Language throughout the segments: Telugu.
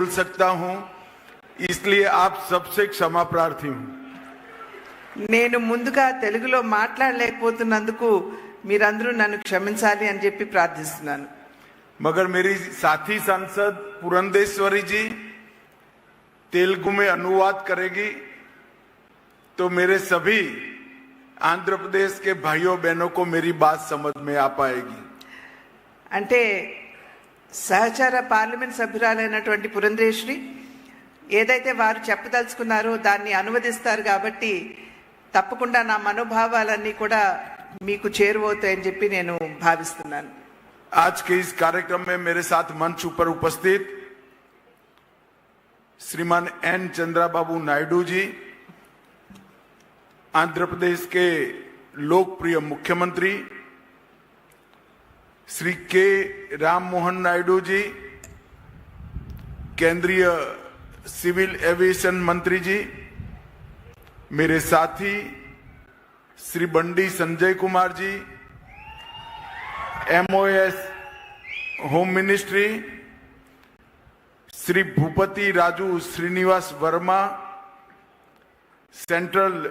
बोल सकता हूं इसलिए आप सबसे क्षमा प्रार्थी हूं నేను ముందుగా తెలుగులో మాట్లాడలేకపోతున్నందుకు మీరందరూ నన్ను క్షమించాలి అని చెప్పి ప్రార్థిస్తున్నాను मगर मेरी साथी सांसद पुरंदेश्वरी जी तेलुगु में अनुवाद करेगी तो मेरे सभी आंध्र प्रदेश के भाइयों बहनों को मेरी बात समझ में आ पाएगी అంటే సహచార పార్లమెంట్ సభ్యురాలైనటువంటి పురంధేశ్వరి ఏదైతే వారు చెప్పదలుచుకున్నారో దాన్ని అనువదిస్తారు కాబట్టి తప్పకుండా నా మనోభావాలన్నీ కూడా మీకు చేరువవుతాయని చెప్పి నేను భావిస్తున్నాను आज के इस कार्यक्रम में मेरे साथ मंच ऊपर उपस्थित श्रीमान एन चंद्रा बाबू नायडू जी आंध्र प्रदेश के लोकप्रिय मुख्यमंत्री श्री के राम मोहन नायडू जी, केंद्रीय सिविल एविएशन मंत्री जी, मेरे साथी Shri Bandi Sanjay Kumar ji MOS home ministry Shri Bhupathi Raju Srinivasa Varma central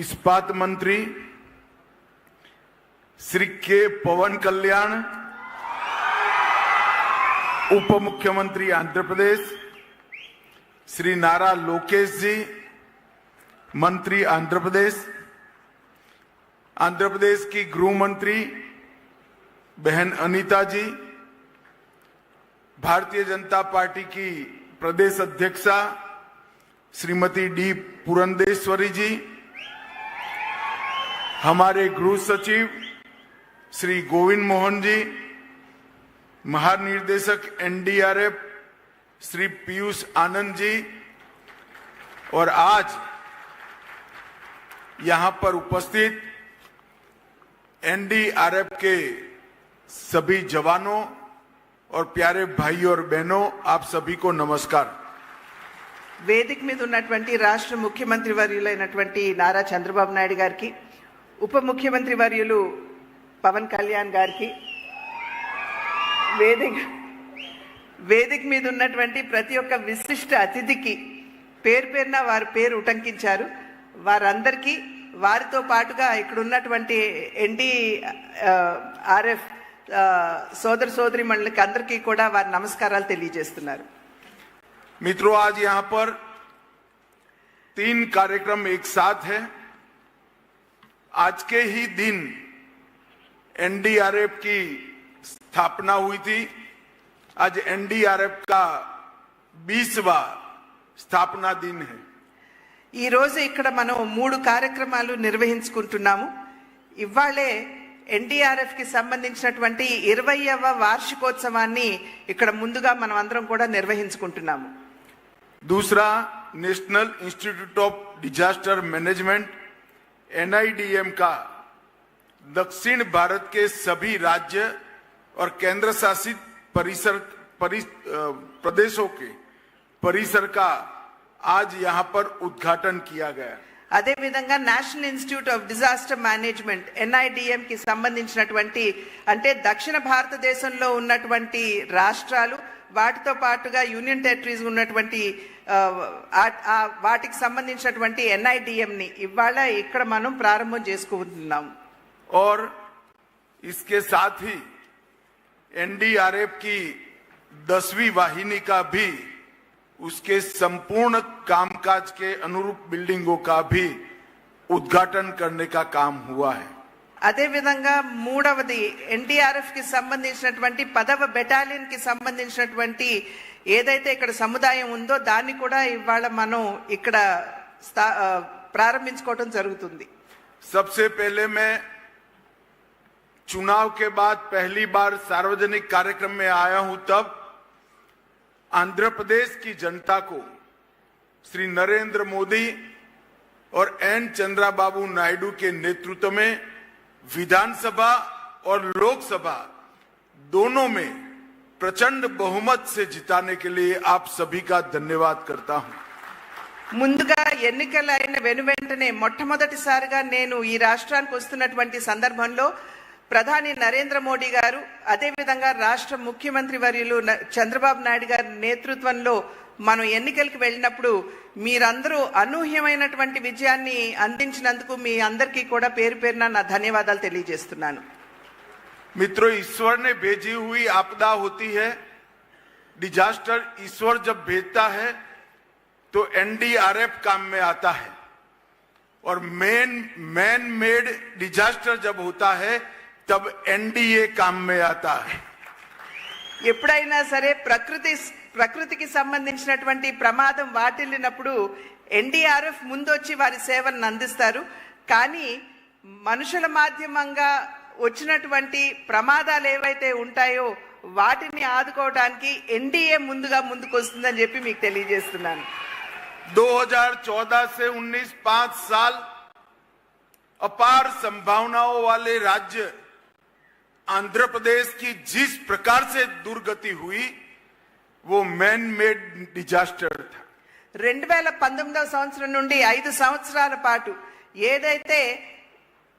इस्पात मंत्री श्री के पवन कल्याण उप मुख्यमंत्री आंध्र प्रदेश, श्री नारा लोकेश जी, मंत्री आंध्र प्रदेश आंध्र प्रदेश की गृह मंत्री बहन अनीता जी, भारतीय जनता पार्टी की प्रदेश अध्यक्षा श्रीमती डी पुरंदेश्वरी जी, हमारे गृह सचिव श्री गोविंद मोहन जी महानिर्देशक एनडीआरएफ श्री पीयूष आनंद जी और आज यहां पर उपस्थित एनडीआरएफ के सभी जवानों और प्यारे भाइयों और बहनों आप सभी को नमस्कार వేదిక మీద ఉన్నటువంటి రాష్ట్ర ముఖ్యమంత్రి వర్యులైనటువంటి నారా చంద్రబాబు నాయుడు గారికి ఉప ముఖ్యమంత్రి వర్యులు పవన్ కళ్యాణ్ గారికి వేదిక వేదిక మీద ఉన్నటువంటి ప్రతి ఒక్క విశిష్ట అతిథికి పేరు పేరున వారి పేరు ఉటంకించారు వారందరికీ వారితో పాటుగా ఇక్కడ ఉన్నటువంటి ఎన్డీ ఆర్ఎఫ్ సోదర సోదరి మండలికి అందరికీ కూడా వారి నమస్కారాలు తెలియజేస్తున్నారు मित्रों आज यहां पर तीन कार्यक्रम एक साथ है आज के ही दिन एनडीआरएफ की स्थापना हुई थी आज एनडीआरएफ का बीसवा स्थापना दिन है ఈ రోజు ఇక్కడ మనం మూడు కార్యక్రమాలు నిర్వహించుకుంటున్నాము ఇవాళే ఎన్డీఆర్ఎఫ్ కి సంబంధించినటువంటి ఇరవైవ వార్షికోత్సవాన్ని ఇక్కడ ముందుగా మనం అందరం కూడా నిర్వహించుకుంటున్నాము दूसरा national institute of disaster management NIDM का दक्षिण भारत के सभी राज्य और केंद्र शासित परिसर परि, अ, प्रदेशों के परिसर का आज यहां पर उद्घाटन किया गया అదేవిధంగా national institute of disaster management NIDM కి సంబంధించినటువంటి అంటే దక్షిణ భారతదేశంలో ఉన్నటువంటి రాష్ట్రాలు వాటితో పాటుగా యూనియన్ టెరిటరీస్ ఉన్నటువంటి ఆ, ఆ- ఆ వాటికి సంబంధించినటువంటి ఎన్ఐడిఎం ని ఇవాళ ఇక్కడ మనం ప్రారంభం చేసుకుంటున్నాం और इसके साथ ही एनडीआरएफ की दसवीं वाहिनी का भी उसके संपूर्ण कामकाज के अनुरूप बिल्डिंगों का भी उद्घाटन करने का काम हुआ है అదేవిధంగా మూడవది ఎన్డీఆర్ఎఫ్ కి సంబంధించినటువంటి పదవ బెటాలియన్ కి సంబంధించినటువంటి ఏదైతే ఇక్కడ సముదాయం ఉందో దాన్ని కూడా ఇవాళ మనం ఇక్కడ స్థా- ఆ, ప్రారంభించుకోవడం జరుగుతుంది सबसे पहले मैं चुनाव के बाद पहली बार सार्वजनिक कार्यक्रम में आया हूं तब आंध्र प्रदेश की जनता को श्री नरेंद्र मोदी और एन चंद्रा बाबू नायडू के नेतृत्व में विधानसभा और लोकसभा दोनों में प्रचंड बहुमत से जिताने के लिए आप सभी का धन्यवाद करता हूं ముందుగా ఎన్నికలు అయిన వెను వెంటనే మొట్టమొదటిసారిగా నేను ఈ రాష్ట్రానికి వస్తున్నటువంటి సందర్భంలో ప్రధాని నరేంద్ర మోడీ గారు అదేవిధంగా రాష్ట్ర ముఖ్యమంత్రి వర్యులు న- చంద్రబాబు నాయుడు గారి నేతృత్వంలో మనం ఎన్నికలకు వెళ్ళినప్పుడు మీరందరూ అనూహ్యమైనటువంటి విజయాన్ని అందించినందుకు మీ అందరికీ కూడా పేరు పేరున నా ధన్యవాదాలు తెలియజేస్తున్నాను मित्रों ईश्वर ने भेजी हुई आपदा होती है डिजास्टर ईश्वर जब भेजता है तो एनडीआरएफ काम में आता है और मैन मैन मेड डिजास्टर जब होता है तब एनडीए काम में आता है ఎప్పుడైనా సరే ప్రకృతి ప్రకృతికి సంబంధించినటువంటి ప్రమాదం వాటిల్లినప్పుడు ఎన్డీఆర్ఎఫ్ ముందొచ్చి వారి సేవలను అందిస్తారు కానీ మనుషుల మాధ్యమంగా వచ్చినటువంటి ప్రమాదాలు ఏవైతే ఉంటాయో వాటిని ఆదుకోవడానికి ఎన్డీఏ ముందుగా ముందుకు వస్తుందని చెప్పి మీకు తెలియజేస్తున్నాను 2014 से 19 पांच साल अपार संभावनाओं वाले राज्य आंध्र प्रदेश की जिस प्रकार से दुर्गति हुई वो मैन मेड डिजास्टर था రెండు వేల పంతొమ్మిదవ సంవత్సరం నుండి ఐదు సంవత్సరాల పాటు ఏదైతే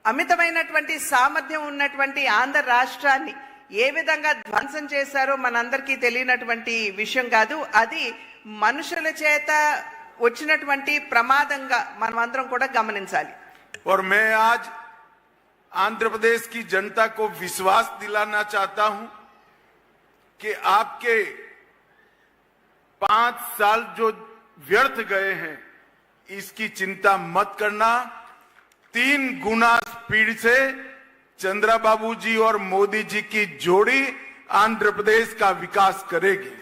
అమితమైనటువంటి సామర్థ్యం ఉన్నటువంటి ఆంధ్ర రాష్ట్రాన్ని ఏ విధంగా ధ్వంసం చేశారో మనందరికీ తెలియనటువంటి విషయం కాదు అది మనుషుల చేత వచ్చినటువంటి ప్రమాదంగా మనం అందరం కూడా గమనించాలి और मैं आज आंध्र प्रदेश की जनता को विश्वास दिलाना चाहता हूं कि आपके पांच साल जो व्यर्थ गए हैं इसकी चिंता मत करना तीन गुना स्पीड से चंद्रा बाबू जी और मोदी जी की जोड़ी आंध्र प्रदेश का विकास करेगी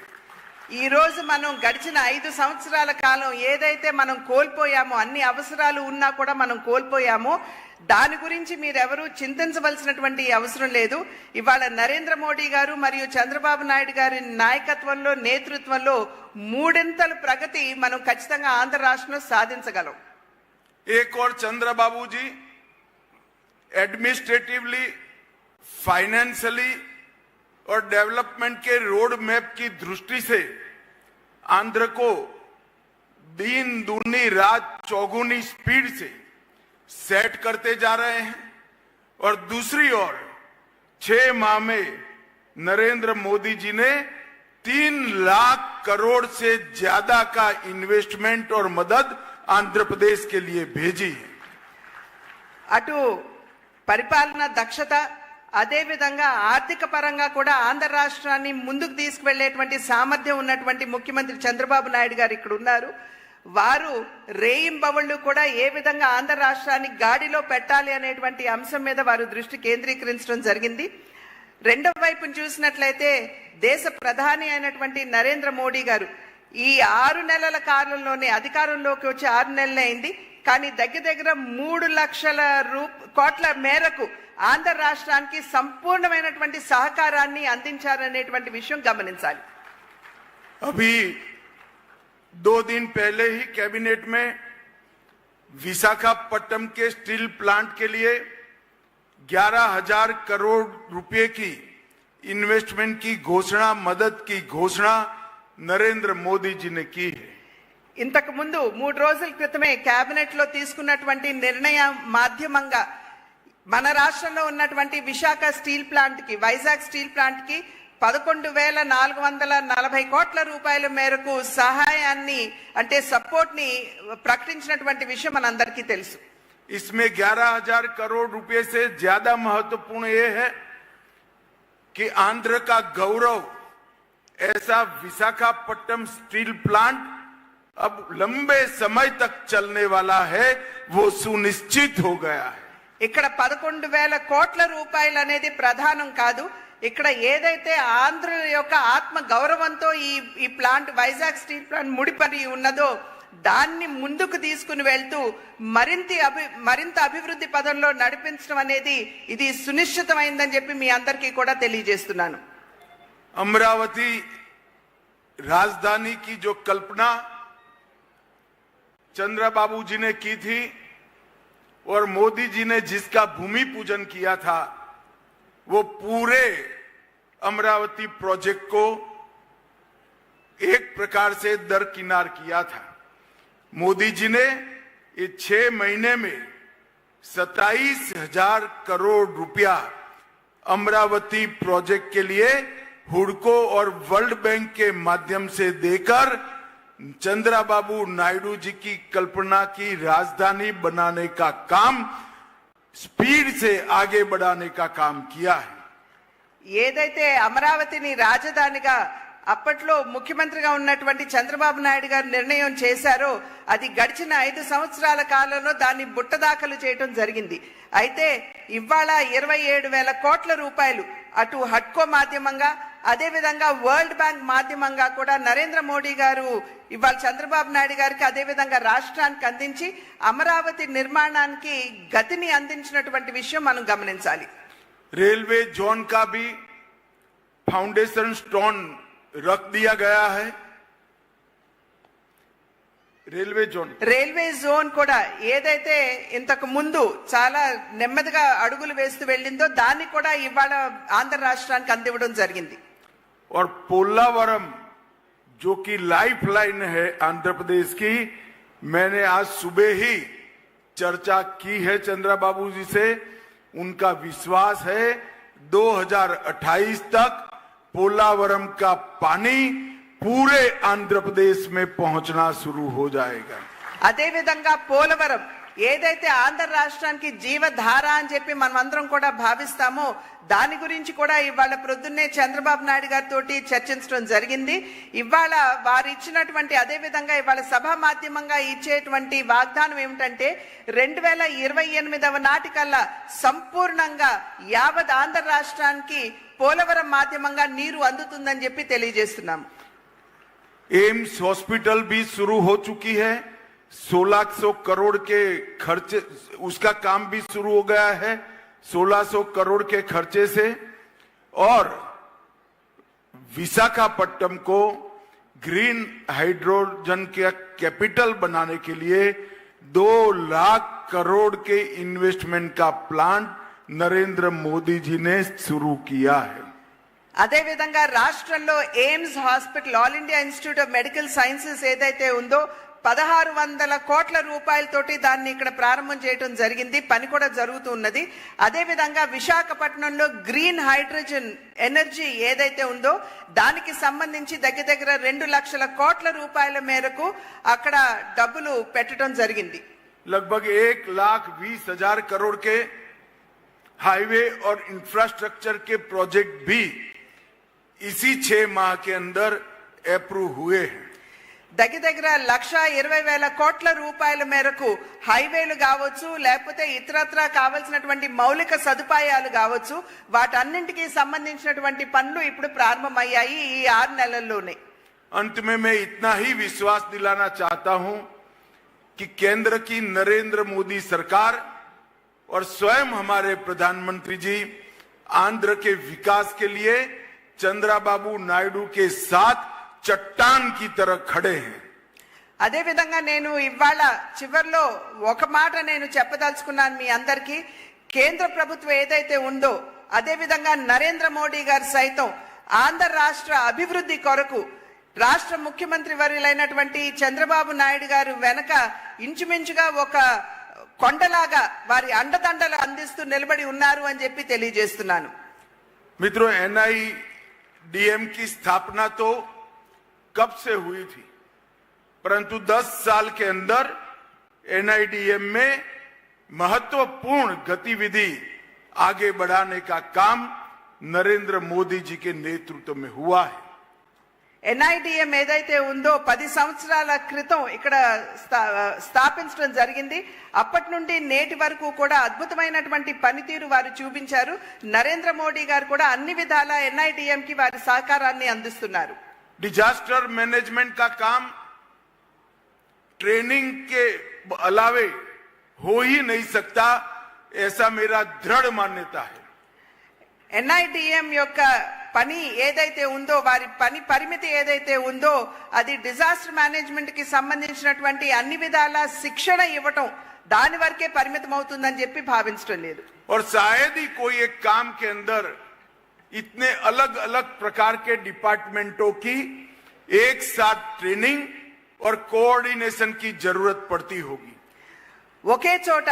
ఈ రోజు మనం గడిచిన ఐదు సంవత్సరాల కాలం ఏదైతే మనం కోల్పోయామో అన్ని అవసరాలు ఉన్నా కూడా మనం కోల్పోయామో దాని గురించి మీరెవరూ చింతించవలసినటువంటి అవసరం లేదు ఇవాళ నరేంద్ర మోడీ గారు మరియు చంద్రబాబు నాయుడు గారి నాయకత్వంలో నేతృత్వంలో మూడింతల ప్రగతి మనం ఖచ్చితంగా ఆంధ్ర రాష్ట్రంలో సాధించగలం एक और चंद्र बाबू जी एडमिनिस्ट्रेटिवली फाइनेंशियली और डेवलपमेंट के रोड मैप की दृष्टि से आंध्र को दिन दूनी रात चौगुनी स्पीड से सेट करते जा रहे हैं और दूसरी ओर छह माह में नरेंद्र मोदी जी ने तीन लाख करोड़ से ज्यादा का इन्वेस्टमेंट और मदद आंध्र प्रदेश के लिए भेजी है అటు పరిపాలన దక్షత అదే విధంగా ఆర్థిక పరంగా కూడా ఆంధ్ర రాష్ట్రాన్ని ముందుకు తీసుకువెళ్లేటువంటి సామర్థ్యం ఉన్నటువంటి ముఖ్యమంత్రి చంద్రబాబు నాయుడు గారు ఇక్కడ ఉన్నారు వారు రేయింబవళ్ళు కూడా ఏ విధంగా ఆంధ్ర రాష్ట్రాన్ని గాడిలో పెట్టాలి అనేటువంటి అంశం మీద వారు దృష్టి కేంద్రీకరించడం జరిగింది. రెండవ వైపు చూసినట్లయితే దేశ ప్రధాని అయినటువంటి నరేంద్ర మోడీ గారు ఈ ఆరు నెలల కాలంలోనే అధికారంలోకి వచ్చి ఆరు నెలలే అయింది. కానీ దగ్గర దగ్గర మూడు లక్షల రూ కోట్ల మేరకు ఆంధ్ర రాష్ట్రానికి సంపూర్ణమైనటువంటి సహకారాన్ని అందించారనేటువంటి విషయం గమనించాలి. అవి दो दिन पहले ही कैबिनेट में विशाखापट्टनम के स्टील प्लांट के लिए ग्यारह हजार करोड़ रुपए की इन्वेस्टमेंट की घोषणा मदद की घोषणा नरेंद्र मोदी जी ने की है ఇంతకు ముందు మూడు రోజుల క్రితమే కేబినెట్ లో తీసుకున్నటువంటి నిర్ణయం మాధ్యమంగా మన రాష్ట్రంలో ఉన్నటువంటి విశాఖ స్టీల్ ప్లాంట్ కి వైజాగ్ స్టీల్ ప్లాంట్ కి పదకొండు వేల నాలుగు వందల నలభై కోట్ల రూపాయల మేరకు సహాయాన్ని అంటే సపోర్ట్ ని ప్రకటించినటువంటి విషయం మనందరికీ తెలుసు इसमें ग्यारह हजार करोड़ रुपए से ज्यादा महत्वपूर्ण ये है कि आंध्र का गौरव ऐसा विशाखापट्टनम स्टील प्लांट अब लंबे समय तक चलने वाला है वो सुनिश्चित हो गया है ఇక్కడ పదకొండు వేల కోట్ల రూపాయలు అనేది ప్రధానం కాదు ఇక్కడ ఏదైతే ఆంధ్ర యొక్క ఆత్మ గౌరవంతో ఈ ఈ ప్లాంట్ వైజాగ్ స్టీల్ ప్లాంట్ ముడిపడి ఉన్నదో దాన్ని ముందుకు తీసుకుని వెళ్తూ మరింత అభి మరింత అభివృద్ధి పదంలో నడిపించడం అనేది ఇది సునిశ్చితమైందని చెప్పి మీ అందరికీ కూడా తెలియజేస్తున్నాను अमरावती राजधानी की जो कल्पना चंद्रा बाबू जी ने की थी और मोदी जी ने जिसका भूमि पूजन किया था वो पूरे अमरावती प्रोजेक्ट को एक प्रकार से दरकिनार किया था। मोदी जी ने ये छह महीने में सताइस हज़ार करोड़ रुपया अमरावती प्रोजेक्ट के लिए हुडको और वर्ल्ड बैंक के माध्यम से देकर चंद्रा बाबू नायडू जी की कल्पना की राजधानी बनाने का काम స్పీడ్ సే ఆగే బడానే కా కామ్ కియా హై. ఏదైతే అమరావతిని రాజధానిగా అప్పట్లో ముఖ్యమంత్రిగా ఉన్నటువంటి చంద్రబాబు నాయుడు గారు నిర్ణయం చేశారో అది గడిచిన ఐదు సంవత్సరాల కాలంలో దాన్ని బుట్టదాఖలు చేయడం జరిగింది. అయితే ఇవాళ ఇరవై ఏడు వేల కోట్ల రూపాయలు అటు హట్కో మాధ్యమంగా అదేవిధంగా వరల్డ్ బ్యాంక్ మాధ్యమంగా కూడా నరేంద్ర మోడీ గారు ఇవాళ చంద్రబాబు నాయుడు గారికి అదేవిధంగా రాష్ట్రానికి అందించి అమరావతి నిర్మాణానికి గతిని అందించినటువంటి విషయం మనం గమనించాలి रेलवे जोन का भी फाउंडेशन स्टोन रख दिया गया है रेलवे जोन రైల్వే జోన్ కూడా ఏదైతే ఇంతకు ముందు చాలా నెమ్మదిగా అడుగులు వేస్తూ వెళ్ళిందో దాన్ని కూడా ఇవాళ ఆంధ్ర రాష్ట్రానికి అందివ్వడం జరిగింది और पोलावरम जो कि लाइफ लाइन है आंध्र प्रदेश की मैंने आज सुबह ही चर्चा की है चंद्रा बाबू जी से उनका विश्वास है 2028 तक पोलावरम का पानी पूरे आंध्र प्रदेश में पहुंचना शुरू हो जाएगा అదేవిధంగా పోలవరం ఏదైతే ఆంధ్ర రాష్ట్రానికి జీవధార అని చెప్పి మనం అందరం కూడా భావిస్తామో దాని గురించి కూడా ఇవాళ ప్రొద్దున్నే చంద్రబాబు నాయుడు గారితో చర్చించడం జరిగింది ఇవాళ వారు ఇచ్చినటువంటి అదే విధంగా ఇవాళ సభా మాధ్యమంగా ఇచ్చేటువంటి వాగ్దానం ఏమిటంటే రెండు వేల ఇరవై ఎనిమిదవ నాటికల్లా సంపూర్ణంగా యావత్ ఆంధ్ర రాష్ట్రానికి పోలవరం మాధ్యమంగా నీరు అందుతుందని చెప్పి తెలియజేస్తున్నాము एम्स हॉस्पिटल भी शुरू हो चुकी है 1600 करोड़ के खर्चे उसका काम भी शुरू हो गया है 1600 करोड़ के खर्चे से और विशाखापट्टनम को ग्रीन हाइड्रोजन के कैपिटल बनाने के लिए दो लाख करोड़ के इन्वेस्टमेंट का प्लान नरेंद्र मोदी जी ने शुरू किया है అదేవిధంగా రాష్ట్రంలో AIIMS hospital all India institute of medical sciences ఏదైతే ఉందో పదహారు వందల కోట్ల రూపాయలతోటి దాన్ని ఇక్కడ ప్రారంభం చేయడం జరిగింది పని కూడా జరుగుతూ ఉన్నది అదేవిధంగా విశాఖపట్నంలో గ్రీన్ హైడ్రోజన్ ఎనర్జీ ఏదైతే ఉందో దానికి సంబంధించి దగ్గర దగ్గర రెండు లక్షల కోట్ల రూపాయల మేరకు అక్కడ డబ్బులు పెట్టడం జరిగింది लगभग एक लाख बीस हजार करोड़ के हाईवे और इंफ्रास्ट्रक्चर के प्रोजेक्ट भी इसी छह माह के अंदर अप्रूव हुए हैं దగ్గర దగ్గర లక్ష ఇరవై వేల కోట్ల రూపాయల మేరకు హైవేలు కావచ్చు లేకపోతే ఇతరత్ర కావలసినటువంటి మౌలిక సదుపాయాలు కావచ్చు వాటన్నింటికి సంబంధించినటువంటి పనులు ఇప్పుడు ప్రారంభమయ్యాయి ఈ ఆరు నెలల్లోనే अंत में मैं इतना ही विश्वास दिलाना चाहता हूं कि केंद्र की नरेंद्र मोदी सरकार और स्वयं हमारे प्रधानमंत्री जी आंध्र के विकास के लिए चंद्रा बाबू नायडू के साथ चट्टान की तरह खड़े हैं అదే విధంగా నేను ఇవాళ చివర్లో ఒక మాట నేను చెప్పదలుచుకున్నాను మీ అందరికీ కేంద్ర ప్రభుత్వం ఏదైతే ఉందో అదే విధంగా నరేంద్ర మోడీ గారు సైతం ఆంధ్ర రాష్ట్ర అభివృద్ధి కొరకు రాష్ట్ర ముఖ్యమంత్రి వర్యులైనటువంటి చంద్రబాబు నాయుడు గారు వెనక ఇంచుమించుగా ఒక కొండలాగా వారి అండదండలు అందిస్తూ నిలబడి ఉన్నారు అని చెప్పి తెలియజేస్తున్నాను मित्रों एनआईडीएम की स्थापना तो कब से हुई थी परंतु 10 साल के अंदर एनआईडीएम में महत्वपूर्ण गतिविधि आगे बढ़ाने का काम नरेंद्र मोदी जी के नेतृत्व में हुआ है ఎన్ఐడిఎం ఏదైతే ఉందో పది సంవత్సరాల క్రితం ఇక్కడ స్థా- స్థాపించడం జరిగింది అప్పటి నుండి నేటి వరకు కూడా అద్భుతమైనటువంటి పనితీరు వారు చూపించారు నరేంద్ర మోడీ గారు కూడా అన్ని విధాల ఎన్ఐడిఎం కి వారి సహకారాన్ని అందిస్తున్నారు डिजास्टर मैनेजमेंट का काम ट्रेनिंग के अलावे हो ही नहीं सकता ऐसा मेरा दृढ़ मान्यता है ఎన్ఐడిఎం యొక్క పని ఏదైతే ఉందో వారి పని పరిమితి ఏదైతే ఉందో అది డిజాస్టర్ మేనేజ్మెంట్ కి సంబంధించినటువంటి అన్ని విధాల శిక్షణ ఇవ్వటం దాని వరకే పరిమితం అవుతుందని చెప్పి భావించడం లేదు और शायद ही कोई एक काम के अंदर इतने अलग अलग प्रकार के डिपार्टमेंटों की एक साथ ट्रेनिंग और कोऑर्डिनेशन की जरूरत पड़ती होगी ఒకే చోట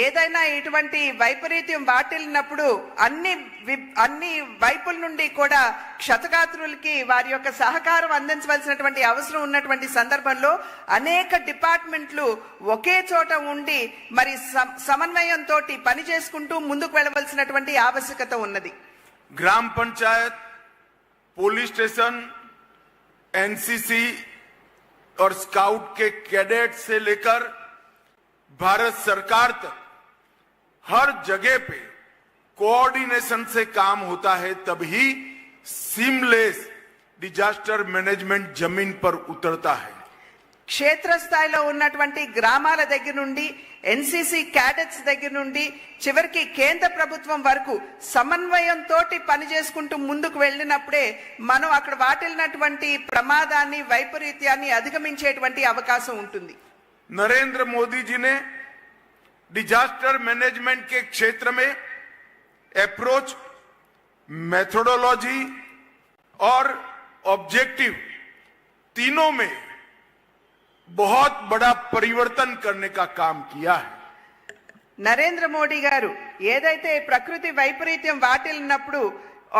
ఏదైనా ఇటువంటి వైపరీత్యం వాటిల్లినప్పుడు అన్ని వి- అన్ని వైపుల నుండి కూడా క్షతగాత్రులకి వారి యొక్క సహకారం అందించవలసినటువంటి అవసరం ఉన్నటువంటి సందర్భంలో అనేక డిపార్ట్మెంట్లు ఒకే చోట ఉండి మరి సమ- సమన్వయంతో పని చేసుకుంటూ ముందుకు వెళ్ళవలసినటువంటి ఆవశ్యకత ఉన్నది ग्राम पंचायत पुलिस स्टेशन एनसीसी और स्काउट के कैडेट से लेकर भारत सरकार तक हर जगह पे कोऑर्डिनेशन से काम होता है तभी सीमलेस डिजास्टर मैनेजमेंट जमीन पर उतरता है క్షేత్రస్థాయిలో ఉన్నటువంటి గ్రామాల దగ్గర నుండి ఎన్సీసీ క్యాడెట్స్ దగ్గర నుండి చివరికి కేంద్ర ప్రభుత్వం వరకు సమన్వయంతో పని చేసుకుంటూ ముందుకు వెళ్ళినప్పుడే మనం అక్కడ వాటిల్లినటువంటి ప్రమాదాన్ని వైపరీత్యాన్ని అధిగమించేటువంటి అవకాశం ఉంటుంది नरेंद्र मोदी जी ने डिजास्टर मैनेजमेंट के क्षेत्र में अप्रोच मेथोडोलॉजी और ऑब्जेक्टिव तीनों में बहुत बड़ा परिवर्तन करने का काम किया है నరేంద్ర మోడీ గారు ఏదైతే ప్రకృతి వైపరీత్యం వాటిల్లినప్పుడు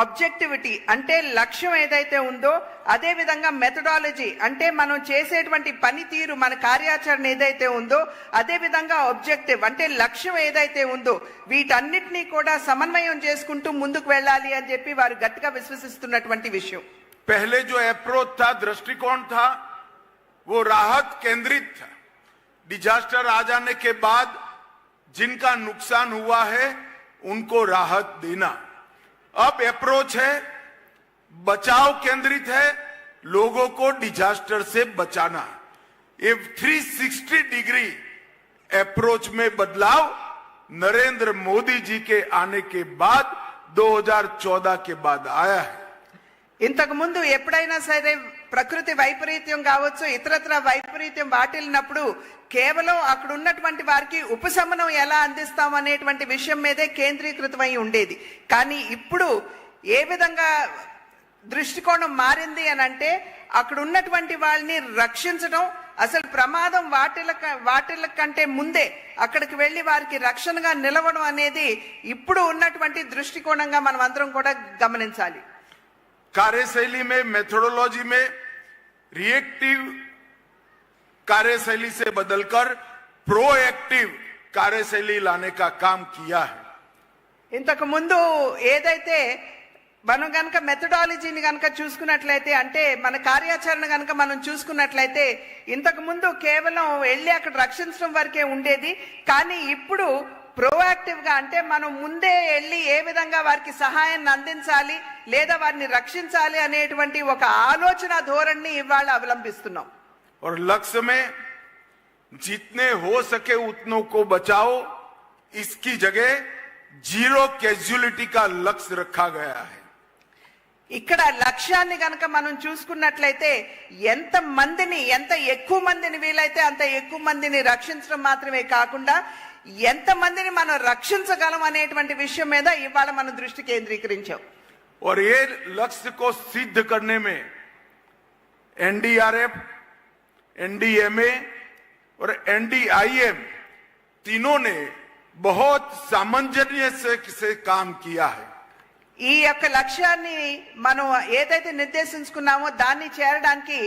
ఆబ్జెక్టివిటీ అంటే లక్ష్యం ఏదైతే ఉందో అదే విధంగా మెథడాలజీ అంటే మనం చేసేటువంటి పనితీరు మన కార్యాచరణ ఏదైతే ఉందో అదే విధంగా ఆబ్జెక్టివ్ అంటే లక్ష్యం ఏదైతే ఉందో వీటన్నిటినీ కూడా సమన్వయం చేసుకుంటూ ముందుకు వెళ్ళాలి అని చెప్పి వారు గట్టిగా విశ్వసిస్తున్నటువంటి విషయం पहले जो अप्रोच था दृष्टिकोण था वो राहत केंद्रित था डिजास्टर आ जाने के बाद जिनका नुकसान हुआ है उनको राहत देना अब अप्रोच है बचाव केंद्रित है लोगों को डिजास्टर से बचाना ये 360 डिग्री अप्रोच में बदलाव नरेंद्र मोदी जी के आने के बाद 2014 के बाद आया है ఇంతకు ముందు ఎప్పుడైనా సరే ప్రకృతి వైపరీత్యం కావచ్చు ఇతరత్ర వైపరీత్యం వాటిల్లినప్పుడు కేవలం అక్కడ ఉన్నటువంటి వారికి ఉపశమనం ఎలా అందిస్తాం అనేటువంటి విషయం మీదే కేంద్రీకృతమై ఉండేది. కానీ ఇప్పుడు ఏ విధంగా దృష్టికోణం మారింది అని అంటే అక్కడ ఉన్నటువంటి వాళ్ళని రక్షించడం అసలు ప్రమాదం వాటిల వాటిల కంటే ముందే అక్కడికి వెళ్ళి వారికి రక్షణగా నిలవడం అనేది ఇప్పుడు ఉన్నటువంటి దృష్టికోణంగా మనం అందరం కూడా గమనించాలి. कार्यशैली में मेथोडोलॉजी में रिएक्टिव कार्यशैली से बदलकर प्रोएक्टिव कार्यशैली लाने का काम किया है ఇంతకు ముందు ఏదైతే మనం కనుక మెథడాలజీని కనుక చూసుకున్నట్లయితే అంటే మన కార్యాచరణ కనుక మనం చూసుకున్నట్లయితే ఇంతకు ముందు కేవలం వెళ్ళి అక్కడ రక్షించడం వరకే ఉండేది కానీ ఇప్పుడు ప్రోయాక్టివ్ గా అంటే మనం ముందే వెళ్ళి ఏ విధంగా వారికి సహాయాన్ని అందించాలి లేదా వారిని రక్షించాలి అనేటువంటి ఒక ఆలోచన ధోరణిని ఇవాళ అవలంబిస్తున్నాం और लक्ष्य में जितने हो सके उतनों को बचाओ इसकी जगह जीरो कैजुअलिटी का लक्ष्य रखा गया है ఇక్కడ లక్ష్యాన్ని గనక మనం చూసుకున్నట్లయితే ఎంత మందిని ఎంత ఎక్కువ మందిని వీలైతే అంత ఎక్కువ మందిని రక్షించడం మాత్రమే కాకుండా ఎంత మందిని మనం రక్షించగలం అనేటువంటి విషయం మీద ఇవాళ మనం దృష్టి కేంద్రీకరించాం और ये लक्ष्य को सिद्ध करने में एनडीआरएफ एनडीएमए और एनडीआईएम तीनों ने बहुत सामंजस्य से, से काम किया है ఈ యొక్క లక్ష్యాన్ని మనం ఏదైతే నిర్దేశించుకున్నామో దాన్ని చేరడానికి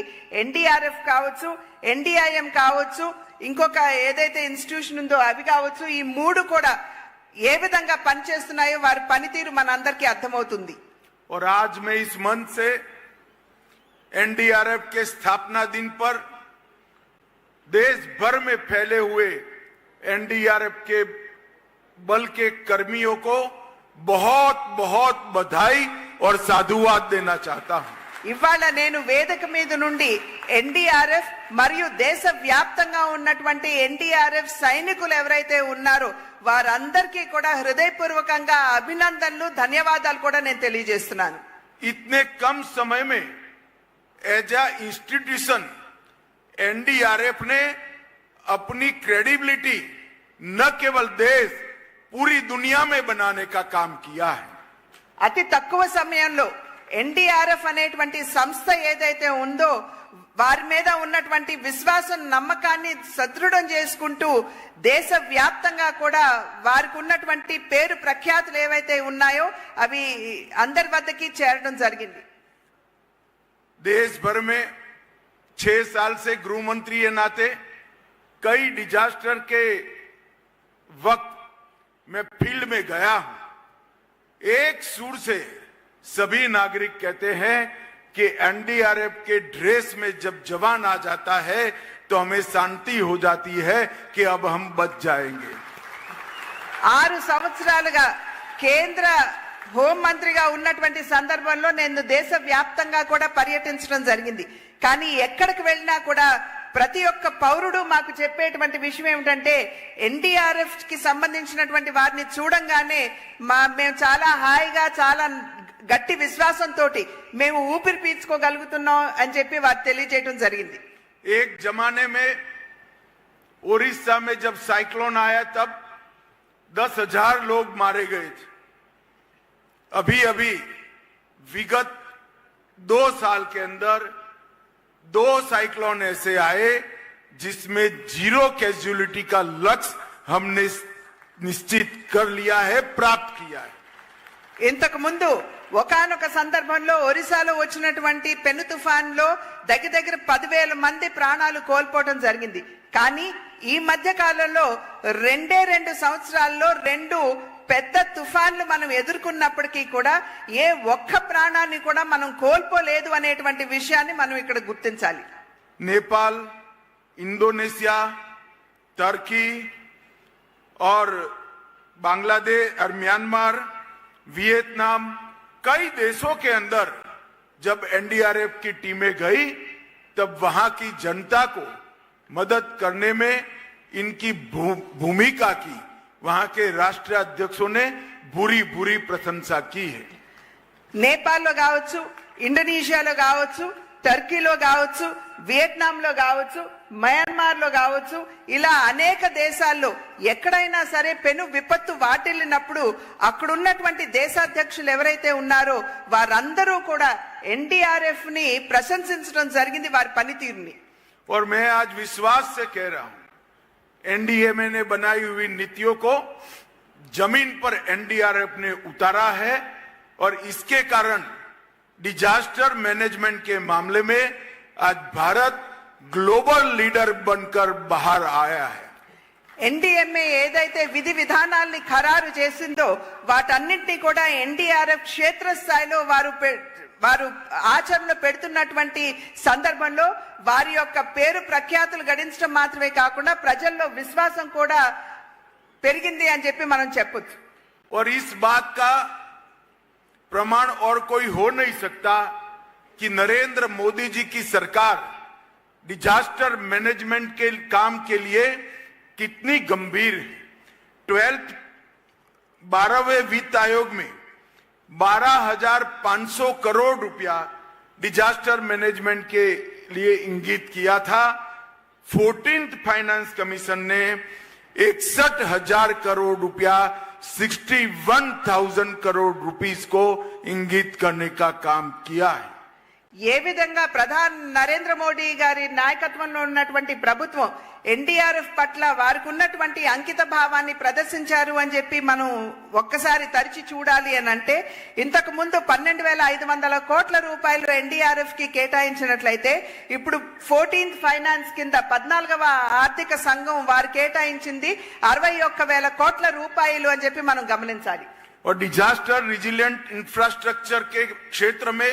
ఎన్డీఆర్ఎఫ్ కావచ్చు ఎన్డీఐఎం కావచ్చు ఇంకొక ఏదైతే ఇన్స్టిట్యూషన్ ఉందో అవి కావచ్చు ఈ మూడు కూడా ఏ విధంగా పనిచేస్తున్నాయో వారి పనితీరు మనందరికీ అర్థమవుతుంది और आज मैं इस मंच से एनडीआरएफ के स्थापना दिन पर देश भर में फैले हुए एनडीआरएफ के बल के कर्मियों को बहुत बहुत बधाई और साधुवाद देना चाहता हूं ఇవాళ నేను వేదిక మీద నుండి ఎన్డీఆర్ఎఫ్ మరియు దేశ వ్యాప్తంగా ఉన్నటువంటి ఎన్డీఆర్ఎఫ్ సైనికులు ఎవరైతే ఉన్నారో వారందరికీ కూడా హృదయపూర్వకంగా అభినందనలు ధన్యవాదాలు కూడా నేను తెలియజేస్తున్నాను इतने कम समय में एज अ इंस्टीट्यूशन एनडीआरएफ ने अपनी क्रेडिबिलिटी न केवल देश पूरी दुनिया में बनाने का काम किया है అతి తక్కువ సమయంలో ఎన్డీఆర్ఎఫ్ అనేటువంటి సంస్థ ఏదైతే ఉందో వారి మీద ఉన్నటువంటి విశ్వాసం నమ్మకాన్ని సదృఢం చేసుకుంటూ దేశ వ్యాప్తంగా కూడా వారికి ఉన్నటువంటి పేరు ప్రఖ్యాతులు ఏవైతే ఉన్నాయో అవి అందరి వద్దకి చేరడం జరిగింది देश भर में छह साल से गृह मंत्री के नाते कई डिजास्टर के वक्त मैं फील्ड में गया हूं एक सुर से सभी नागरिक कहते हैं कि एनडीआरएफ के ड्रेस में जब जवान आ जाता है तो हमें शांति हो जाती है कि अब हम बच जाएंगे ఆరు సంవత్సరాలుగా కేంద్ర హోంమంత్రిగా ఉన్నటువంటి సందర్భంలో నేను దేశ వ్యాప్తంగా కూడా పర్యటించడం జరిగింది కానీ ఎక్కడికి వెళ్ళినా కూడా ప్రతి ఒక్క పౌరుడు మాకు చెప్పేటువంటి విషయం ఏమిటంటే ఎన్డీఆర్ఎఫ్ కి సంబంధించినటువంటి వారిని చూడంగానే మా మేము చాలా హాయిగా చాలా గట్టి విశ్వాసంతో మేము ఊపిరి పీల్చుకోగలుగుతున్నాం అని చెప్పి వారు తెలియజేయడం జరిగింది एक जमाने में उड़ीसा में जब साइक्लोन आया तब दस हजार लोग मारे गए थे अभी अभी विगत दो साल के अंदर दो साइक्लोन ऐसे आए जिसमें जीरो कैजुअलिटी का लक्ष्य हमने निश्चित कर लिया है प्राप्त किया है ఇంతకు ముందు ఒకనొక సందర్భంలో ఒరిస్సాలో వచ్చినటువంటి పెను తుఫాన్లో దగ్గర దగ్గర పదివేల మంది ప్రాణాలు కోల్పోవడం జరిగింది. కానీ ఈ మధ్య కాలంలో రెండే రెండు సంవత్సరాల్లో రెండు పెద్ద తుఫాన్లు మనం ఎదుర్కొన్నప్పటికీ కూడా ఏ ఒక్క ప్రాణాన్ని కూడా మనం కోల్పోలేదు అనేటువంటి విషయాన్ని మనం ఇక్కడ గుర్తించాలి. నేపాల్ ఇండోనేషియా టర్కీ ఆర్ బంగ్లాదేశ్ ఆర్ మ్యాన్మార్ వియత్నాం कई देशों के अंदर जब एनडीआरएफ की टीमें गई तब वहां की जनता को मदद करने में इनकी भू- भूमिका की वहां के राष्ट्रीय अध्यक्षों ने बुरी बुरी प्रशंसा की है నేపాల్లో కావచ్చు ఇండోనేషియాలో కావచ్చు టర్కీలో కావచ్చు వియట్నాంలో కావచ్చు మయన్మార్లో కావచ్చు ఇలా అనేక దేశాల్లో ఎక్కడైనా సరే పెను విపత్తు వాటిల్లినప్పుడు అక్కడున్నటువంటి దేశాధ్యక్షులు ఎవరైతే ఉన్నారో వారందరూ కూడా ఎన్డీఆర్ఎఫ్ ని ప్రశంసించడం జరిగింది వారి పనితీరుని और मैं आज विश्वास से कह रहा हूं एनडीएमए ने बनाई हुई नीतियों को जमीन पर एनडीआरएफ ने उतारा है और इसके कारण डिजास्टर मैनेजमेंट के मामले में आज भारत ग्लोबल लीडर बनकर बाहर आया है ఎన్డీఎంఏ ఏదైతే విధి విధానాల్ని ఖరారు చేసిందో వాటన్నింటినీ కూడా ఎన్డీఆర్ఎఫ్ క్షేత్రస్థాయిలో వారు పె- వారు ఆచరణలో పెడుతున్నటువంటి సందర్భంలో వారి యొక్క పేరు ప్రఖ్యాతులు గడించడం మాత్రమే కాకుండా ప్రజల్లో విశ్వాసం కూడా పెరిగింది అని చెప్పి మనం చెప్పొచ్చు और इस बात का प्रमाण और कोई हो नहीं सकता कि नरेंद्र मोदी जी की सरकार डिजास्टर मैनेजमेंट के काम के लिए कितनी गंभीर है। ट्वेल्थ बारहवें वित्त आयोग में बारह हज़ार पाँच सौ करोड़ रुपया डिजास्टर मैनेजमेंट के लिए इंगित किया था। फोर्टींथ फाइनेंस कमीशन ने इकसठ हज़ार करोड़ रुपया sixty one thousand crore rupees को इंगित करने का काम किया है। ఏ విధంగా ప్రధాని నరేంద్ర మోడీ గారి నాయకత్వంలో ఉన్నటువంటి ప్రభుత్వం ఎన్డీఆర్ఎఫ్ పట్ల వారికి ఉన్నటువంటి అంకిత భావాన్ని ప్రదర్శించారు అని చెప్పి మనం ఒక్కసారి తరిచి చూడాలి అని అంటే ఇంతకు ముందు పన్నెండు వేల ఐదు వందల కోట్ల రూపాయలు ఎన్డీఆర్ఎఫ్కి కేటాయించినట్లయితే ఇప్పుడు ఫోర్టీన్త్ ఫైనాన్స్ కింద పద్నాలుగవ ఆర్థిక సంఘం వారు కేటాయించింది అరవై ఒక్క వేల కోట్ల రూపాయలు అని చెప్పి మనం గమనించాలి. డిజాస్టర్ రిజిలియంట్ ఇన్ఫ్రాస్ట్రక్చర్ క్షేత్రమే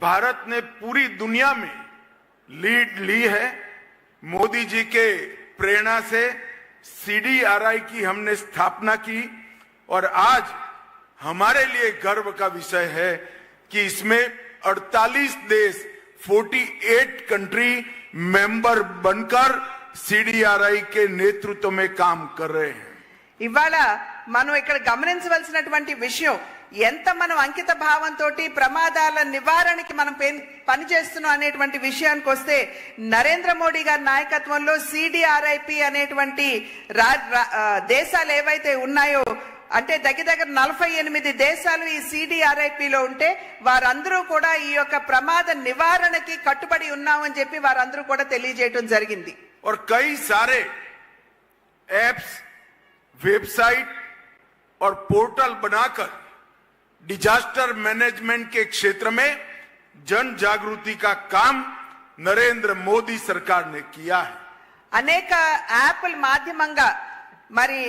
भारत ने पूरी दुनिया में लीड ली है मोदी जी के प्रेरणा से सीडीआरआई की हमने स्थापना की और आज हमारे लिए गर्व का विषय है कि इसमें 48 देश 48 कंट्री मेंबर बनकर सीडीआरआई के नेतृत्व में काम कर रहे हैं ఇవాళ మనం ఇక్కడ గమనించవలసినటువంటి విషయం ఎంత మనం అంకిత భావంతో ప్రమాదాల నివారణకి మనం పెన్- పనిచేస్తున్నాం అనేటువంటి విషయానికి వస్తే నరేంద్ర మోడీ గారి నాయకత్వంలో సిడిఆర్ఐపి అనేటువంటి రా- రా- ఆ, దేశాలు ఏవైతే ఉన్నాయో అంటే దగ్గర దగ్గర నలభై ఎనిమిది దేశాలు ఈ సిడిఆర్ఐపిలో ఉంటే వారందరూ కూడా ఈ యొక్క ప్రమాద నివారణకి కట్టుబడి ఉన్నామని చెప్పి వారందరూ కూడా తెలియజేయడం జరిగింది और कई सारे एप्स वेबसाइट और पोर्टल बनाकर डिजास्टर मैनेजमेंट के क्षेत्र में जन जागृति का काम नरेंद्र मोदी सरकार ने किया है అనేక యాప్ల మాధ్యమంగా మరి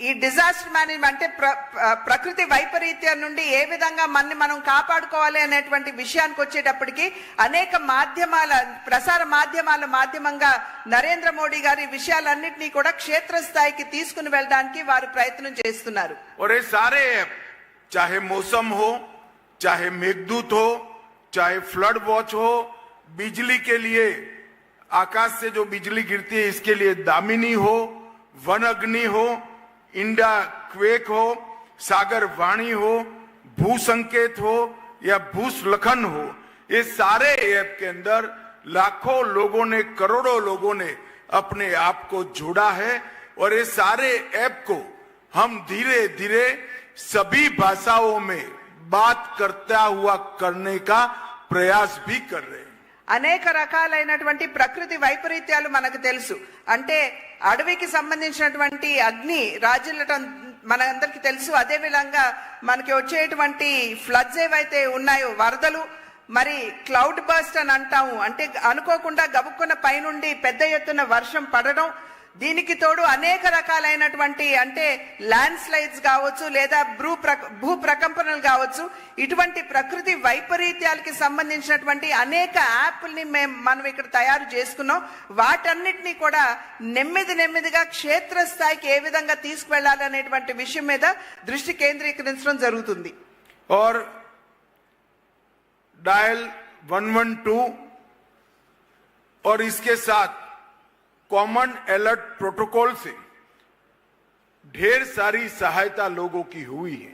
ఈ డిజాస్టర్ మేనేజ్మెంట్ అంటే ప్ర- ప్ర- ప్రకృతి వైపరీత్యం నుండి ఏ విధంగా మనని మనం కాపాడుకోవాలి అనేటువంటి విషయానికి వచ్చేటప్పటికి అనేక మాధ్యమాల ప్రసార మాధ్యమాల మాధ్యమంగా నరేంద్ర మోడీ గారి విషయాలన్నింటినీ కూడా క్షేత్రస్థాయికి తీసుకుని వెళ్ళడానికి వారు ప్రయత్నం చేస్తున్నారు और ये सारे ऐप चाहे मौसम हो, चाहे मेघदूत हो, चाहे फ्लड वॉच हो, बिजली के लिए, आकाश से जो बिजली गिरती है, इसके लिए दामिनी हो, वन अग्नि हो इंडा क्वेक हो, सागर वाणी हो भू संकेत हो, या भूस्लखन हो, ये सारे ऐप के अंदर लाखों लोगों ने, करोड़ों लोगों ने अपने आप को जोड़ा है और ये सारे ऐप को हम धीरे धीरे सभी भाषाओं में बात करता हुआ करने का प्रयास भी कर रहे हैं అనేక రకాలైనటువంటి ప్రకృతి వైపరీత్యాలు మనకు తెలుసు అంటే అడవికి సంబంధించినటువంటి అగ్ని రాజులటం మనందరికి తెలుసు అదే విధంగా మనకి వచ్చేటువంటి ఫ్లడ్స్ ఏవైతే ఉన్నాయో వరదలు మరి క్లౌడ్ బర్స్ట్ అని అంటాము అంటే అనుకోకుండా గబుక్కున్న పైనుండి పెద్ద ఎత్తున వర్షం పడడం దీనికి తోడు అనేక రకాలైనటువంటి అంటే ల్యాండ్ స్లైడ్స్ కావచ్చు లేదా భూ ప్ర- భూ ప్రకంపనలు కావచ్చు ఇటువంటి ప్రకృతి వైపరీత్యాలకి సంబంధించినటువంటి అనేక యాప్ల్ని మేము మనం ఇక్కడ తయారు చేసుకున్నాం వాటన్నిటిని కూడా నెమ్మది నెమ్మదిగా క్షేత్రస్థాయికి ఏ విధంగా తీసుకువెళ్ళాలి అనేటువంటి విషయం మీద దృష్టి కేంద్రీకరించడం జరుగుతుంది और डायल 112 और इसके साथ कॉमन अलर्ट प्रोटोकॉल से ढेर सारी सहायता लोगों की हुई है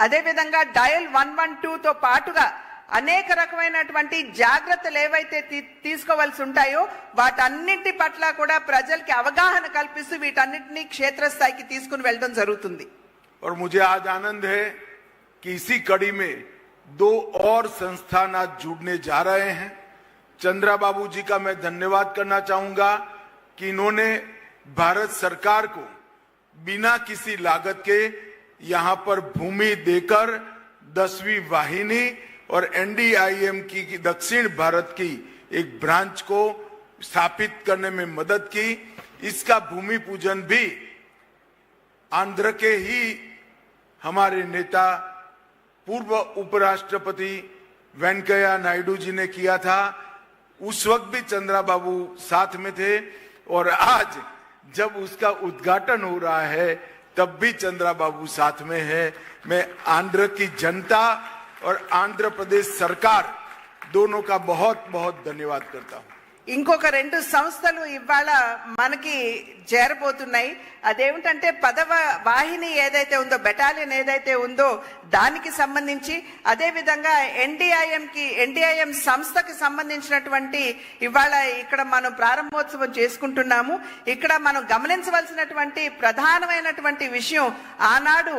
అదేవిధంగా డయల్ వన్ వన్ తో పాటుగా అనేక రకమైనటువంటి జాగ్రత్తలు ఏవైతే తీ- తీసుకోవాల్సి ఉంటాయో వాటన్నింటి పట్ల కూడా ప్రజలకి అవగాహన కల్పిస్తూ వీటన్నిటిని క్షేత్రస్థాయికి తీసుకుని వెళ్ళడం జరుగుతుంది और मुझे आज आनंद है कि इसी कड़ी में दो और संस्थान आज जुड़ने जा रहे हैं चंद्रा बाबू जी का मैं धन्यवाद करना चाहूँगा कि इन्होंने भारत सरकार को बिना किसी लागत के यहाँ पर भूमि देकर दसवीं वाहिनी और एनडीआईएम की, दक्षिण भारत की एक ब्रांच को स्थापित करने में मदद की। इसका भूमि पूजन भी आंध्र के ही हमारे नेता पूर्व उपराष्ट्रपति वेंकैया नायडू जी ने किया था। उस वक्त भी चंद्रा बाबू साथ में थे और आज जब उसका उद्घाटन हो रहा है, तब भी चंद्रा बाबू साथ में है। मैं आंध्र की जनता और आंध्र प्रदेश सरकार दोनों का बहुत बहुत धन्यवाद करता हूँ। ఇంకొక రెండు సంస్థలు ఇవాళ మనకి చేరబోతున్నాయి. అదేమిటంటే పదవ వాహిని ఏదైతే ఉందో బెటాలియన్ ఏదైతే ఉందో దానికి సంబంధించి అదేవిధంగా ఎన్డీఐఎంకి ఎన్డీఐఎం సంస్థకి సంబంధించినటువంటి ఇవాళ ఇక్కడ మనం ప్రారంభోత్సవం చేసుకుంటున్నాము. ఇక్కడ మనం గమనించవలసినటువంటి ప్రధానమైనటువంటి విషయం ఆనాడు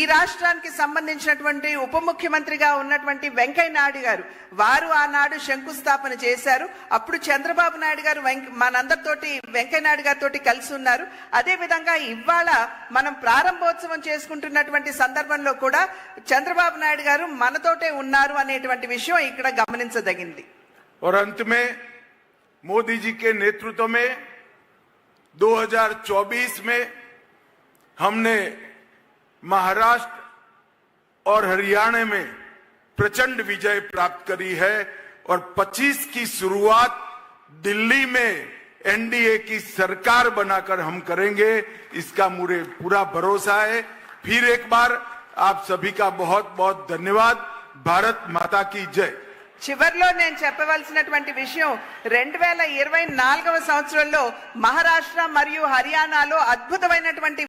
ఈ రాష్ట్రానికి సంబంధించినటువంటి ఉప ముఖ్యమంత్రిగా ఉన్నటువంటి వెంకయ్య నాయుడు గారు వారు ఆనాడు శంకుస్థాపన చేశారు. అప్పుడు చంద్ర చంద్రబాబు నాయుడు గారు వెంక- మనందరితోటి వెంకయ్య నాయుడు గారితో కలిసి ఉన్నారు అదే విధంగా ఇవాళ మనం ప్రారంభోత్సవం చేసుకుంటున్నటువంటి సందర్భంలో కూడా చంద్రబాబు నాయుడు గారు మనతోటే ఉన్నారు అనేటువంటి విషయం ఇక్కడ గమనించదగింది और अंत में मोदी जी के नेतृत्व में 2024 में हमने महाराष्ट्र और हरियाणा में प्रचंड विजय प्राप्त करी है और 25 की शुरुआत दिल्ली में एनडीए की सरकार बनाकर हम करेंगे इसका मुझे पूरा भरोसा है फिर एक बार आप सभी का बहुत बहुत धन्यवाद भारत माता की जय చివర్లో నేను చెప్పవలసినటువంటి విషయం రెండు వేల ఇరవై నాలుగవ సంవత్సరంలో మహారాష్ట్ర మరియు హర్యానాలో అద్భుతమైనటువంటి